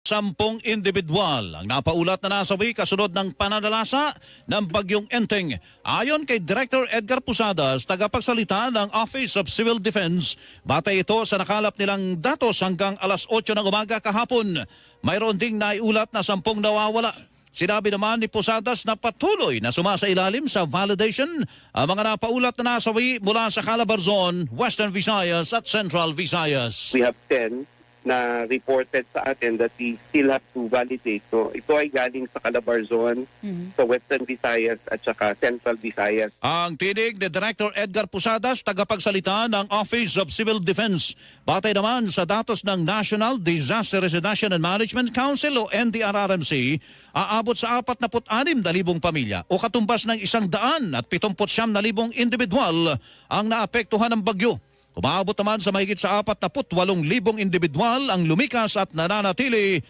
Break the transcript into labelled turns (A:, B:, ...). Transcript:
A: Sampung individual ang napaulat na nasawi kasunod ng pananalasa ng bagyong Enteng. Ayon kay Director Edgar Pusadas, tagapagsalita ng Office of Civil Defense, batay ito sa nakalap nilang datos hanggang alas 8 ng umaga kahapon. Mayroon ding naiulat na sampung nawawala. Sinabi naman ni Pusadas na patuloy na sumasailalim sa validation ang mga napaulat na nasawi mula sa Calabarzon, Western Visayas at Central Visayas.
B: we have 10 na reported sa atin that we still have to validate. So ito ay galing sa Calabarzon, sa Western Visayas at saka Central Visayas.
A: Ang tinig ni Director Edgar Pusadas, tagapagsalita ng Office of Civil Defense. Batay naman sa datos ng National Disaster Residential and Management Council o NDRRMC, aabot sa 46,000 pamilya o katumbas ng isang daan at 79,000 individual ang naapektuhan ng bagyo. Umaabot naman sa mahigit sa 48,000 individual ang lumikas at nananatili